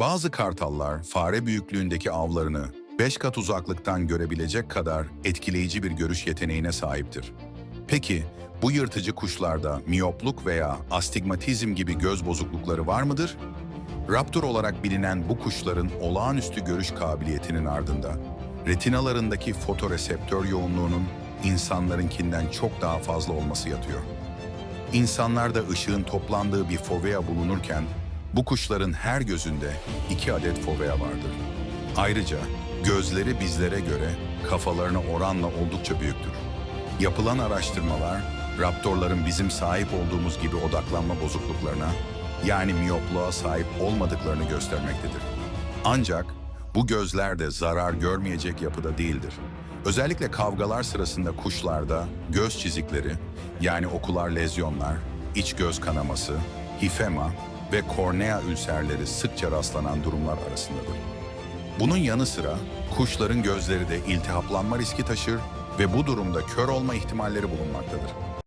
Bazı kartallar fare büyüklüğündeki avlarını 5 kat uzaklıktan görebilecek kadar etkileyici bir görüş yeteneğine sahiptir. Peki bu yırtıcı kuşlarda miyopluk veya astigmatizm gibi göz bozuklukları var mıdır? Raptor olarak bilinen bu kuşların olağanüstü görüş kabiliyetinin ardında retinalarındaki fotoreseptör yoğunluğunun insanlarınkinden çok daha fazla olması yatıyor. İnsanlarda ışığın toplandığı bir fovea bulunurken bu kuşların her gözünde iki adet fovea vardır. Ayrıca gözleri bizlere göre kafalarına oranla oldukça büyüktür. Yapılan araştırmalar raptorların bizim sahip olduğumuz gibi odaklanma bozukluklarına yani miyopluğa sahip olmadıklarını göstermektedir. Ancak bu gözler de zarar görmeyecek yapıda değildir. Özellikle kavgalar sırasında kuşlarda göz çizikleri yani okular lezyonlar, iç göz kanaması, hifema ve kornea ülserleri sıkça rastlanan durumlar arasındadır. Bunun yanı sıra kuşların gözleri de iltihaplanma riski taşır ve bu durumda kör olma ihtimalleri bulunmaktadır.